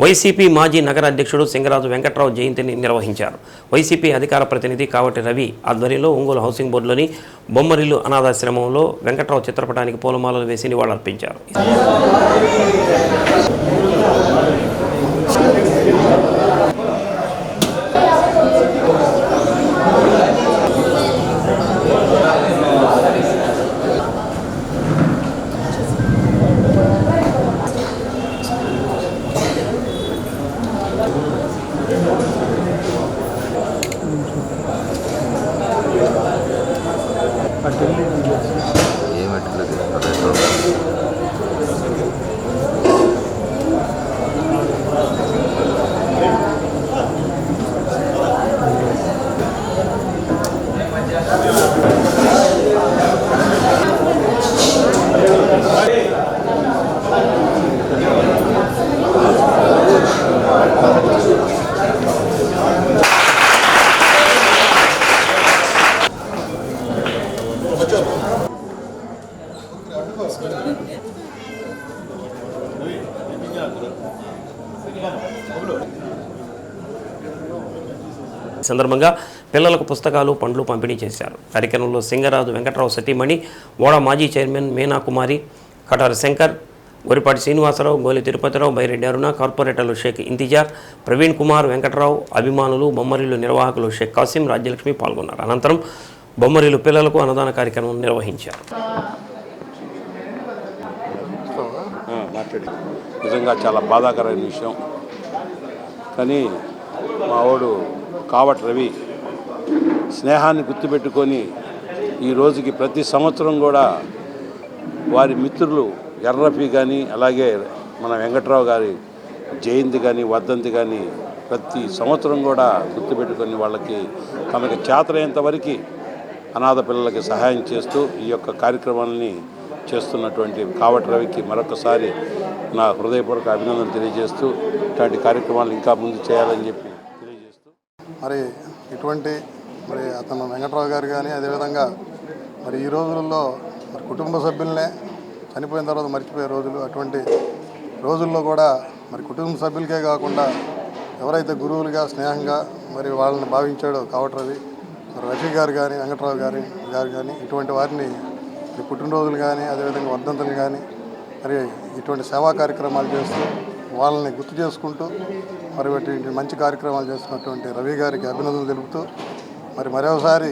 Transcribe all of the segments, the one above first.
YCP మాజీ నగర అధ్యక్షుడు సింగరాజు వెంకట్రావు జయంతిని నిర్వహించారు. వైసీపీ అధికార ప్రతినిధి కావటి రవి ఆధ్వర్యంలో ఒంగోలు హౌసింగ్ బోర్డులోని బొమ్మరిల్లు అనాథాశ్రమంలో వెంకట్రావు చిత్రపటానికి పూలమాలలు వేసి నివాళులర్పించారు. partido. సందర్భంగా పిల్లలకు పుస్తకాలు పండ్లు పంపిణీ చేశారు. కార్యక్రమంలో సింగరాజు వెంకటరావు సతీమణి ఓడ మాజీ చైర్మన్ మీనా కుమారి శంకర్ గురిపాటి శ్రీనివాసరావు గోలి తిరుపతిరావు బైరెడ్డి అరుణ కార్పొరేటర్లు షేక్ ఇంతిజార్ ప్రవీణ్ కుమార్ వెంకటరావు అభిమానులు బొమ్మరిలు నిర్వాహకులు షేక్ కాసిం రాజ్యలక్ష్మి పాల్గొన్నారు. అనంతరం బొమ్మరిలు పిల్లలకు అన్నదాన కార్యక్రమం నిర్వహించారు. మాట్లాడి. నిజంగా చాలా బాధాకరమైన విషయం. కానీ మా వాడు కావట్ రవి స్నేహాన్ని గుర్తుపెట్టుకొని ఈ రోజుకి ప్రతి సంవత్సరం కూడా వారి మిత్రులు ఎర్రఫీ కానీ అలాగే మన వెంకట్రావు గారి జయంతి కానీ వర్ధంతి కానీ ప్రతి సంవత్సరం కూడా గుర్తుపెట్టుకొని వాళ్ళకి తమకి చేతనైనంత వరకు అనాథ పిల్లలకి సహాయం చేస్తూ ఈ యొక్క కార్యక్రమాలని చేస్తున్నటువంటి కావటి రవికి మరొకసారి నా హృదయపూర్వక అభినందనలు తెలియజేస్తూ ఇట్లాంటి కార్యక్రమాలు ఇంకా ముందు చేయాలని చెప్పి తెలియజేస్తూ. మరి ఇటువంటి మరి అతను వెంకట్రావు గారు కానీ అదేవిధంగా మరి ఈ రోజుల్లో మరి కుటుంబ సభ్యులనే చనిపోయిన తర్వాత మర్చిపోయే రోజులు అటువంటి రోజుల్లో కూడా మరి కుటుంబ సభ్యులకే కాకుండా ఎవరైతే గురువులుగా స్నేహంగా మరి వాళ్ళని భావించాడో కావట్రవి మరి రఫీ గారు కానీ వెంకట్రావు గారి గారు కానీ ఇటువంటి వారిని ఈ పుట్టినరోజులు కానీ అదేవిధంగా వర్ధంతులు కానీ మరి ఇటువంటి సేవా కార్యక్రమాలు చేస్తూ వాళ్ళని గుర్తు చేసుకుంటూ మరి ఇటువంటి మంచి కార్యక్రమాలు చేస్తున్నటువంటి రవి గారికి అభినందనలు తెలుపుతూ మరి మరోసారి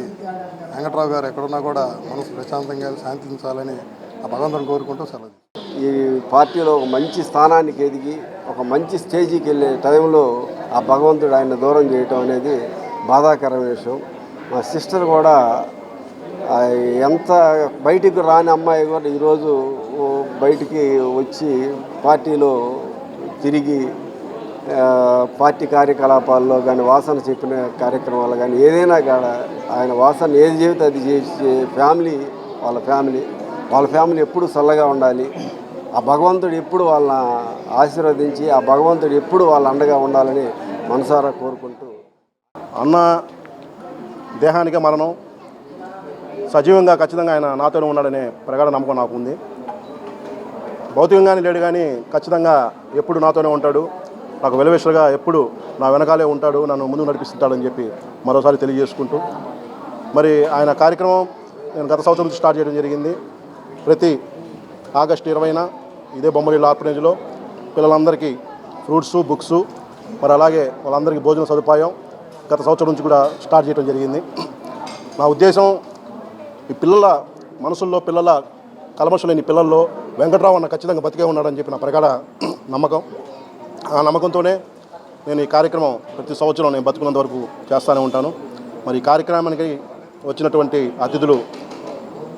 వెంకట్రావు గారు ఎక్కడున్నా కూడా మనసు ప్రశాంతంగా శాంతించాలని ఆ భగవంతుని కోరుకుంటూ సెలవు ఈ పార్టీలో ఒక మంచి స్థానానికి ఎదిగి ఒక మంచి స్టేజీకి వెళ్ళే టైంలో ఆ భగవంతుడు ఆయన దూరం చేయటం అనేది బాధాకరమైన విషయం. మా సిస్టర్ కూడా ఎంత బయటికి రాని అమ్మాయి కూడా ఈరోజు బయటికి వచ్చి పార్టీలో తిరిగి పార్టీ కార్యకలాపాల్లో కానీ వాసన చెప్పిన కార్యక్రమాలు కానీ ఏదైనా కాడ ఆయన వాసన ఏది చెబితే అది చేసే ఫ్యామిలీ వాళ్ళ ఫ్యామిలీ వాళ్ళ ఫ్యామిలీ ఎప్పుడు చల్లగా ఉండాలి. ఆ భగవంతుడు ఎప్పుడు వాళ్ళని ఆశీర్వదించి ఆ భగవంతుడు ఎప్పుడు వాళ్ళ అండగా ఉండాలని మనసారా కోరుకుంటూ. అన్న దేహానికి మరణం. సజీవంగా ఖచ్చితంగా ఆయన నాతోనే ఉన్నాడనే ప్రగాఢ నమ్మకం నాకు ఉంది భౌతికంగానే లేడు కానీ ఖచ్చితంగా ఎప్పుడు నాతోనే ఉంటాడు. నాకు వెలవేశ్వరగా ఎప్పుడు నా వెనకాలే ఉంటాడు నన్ను ముందు నడిపిస్తుంటాడని చెప్పి మరోసారి తెలియజేసుకుంటూ మరి ఆయన కార్యక్రమం నేను గత సంవత్సరం నుంచి స్టార్ట్ చేయడం జరిగింది. ప్రతి ఆగస్టు ఇరవైన ఇదే బొమ్మరిల్లు ఆర్ఫనేజ్లో పిల్లలందరికీ ఫ్రూట్స్ బుక్స్ మరి అలాగే వాళ్ళందరికీ భోజన సదుపాయం గత సంవత్సరం నుంచి కూడా స్టార్ట్ చేయడం జరిగింది. నా ఉద్దేశం ఈ పిల్లల మనసుల్లో పిల్లల కలమషం లేని పిల్లల్లో వెంకట్రావు అన్న ఖచ్చితంగా బతికే ఉన్నాడని చెప్పి నా ప్రగాఢ నమ్మకం. ఆ నమ్మకంతోనే నేను ఈ కార్యక్రమం ప్రతి సంవత్సరం నేను బతుకున్నంత వరకు చేస్తూనే ఉంటాను. మరి ఈ కార్యక్రమానికి వచ్చినటువంటి అతిథులు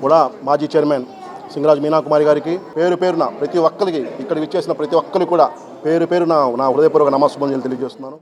కూడా మాజీ చైర్మన్ సింగరాజ్ మీనాకుమారి గారికి పేరు పేరున ప్రతి ఒక్కరికి ఇక్కడికి ఇచ్చేసిన ప్రతి ఒక్కరికి కూడా పేరు పేరున నా హృదయపూర్వక నమస్సుమంజలు తెలియజేస్తున్నాను.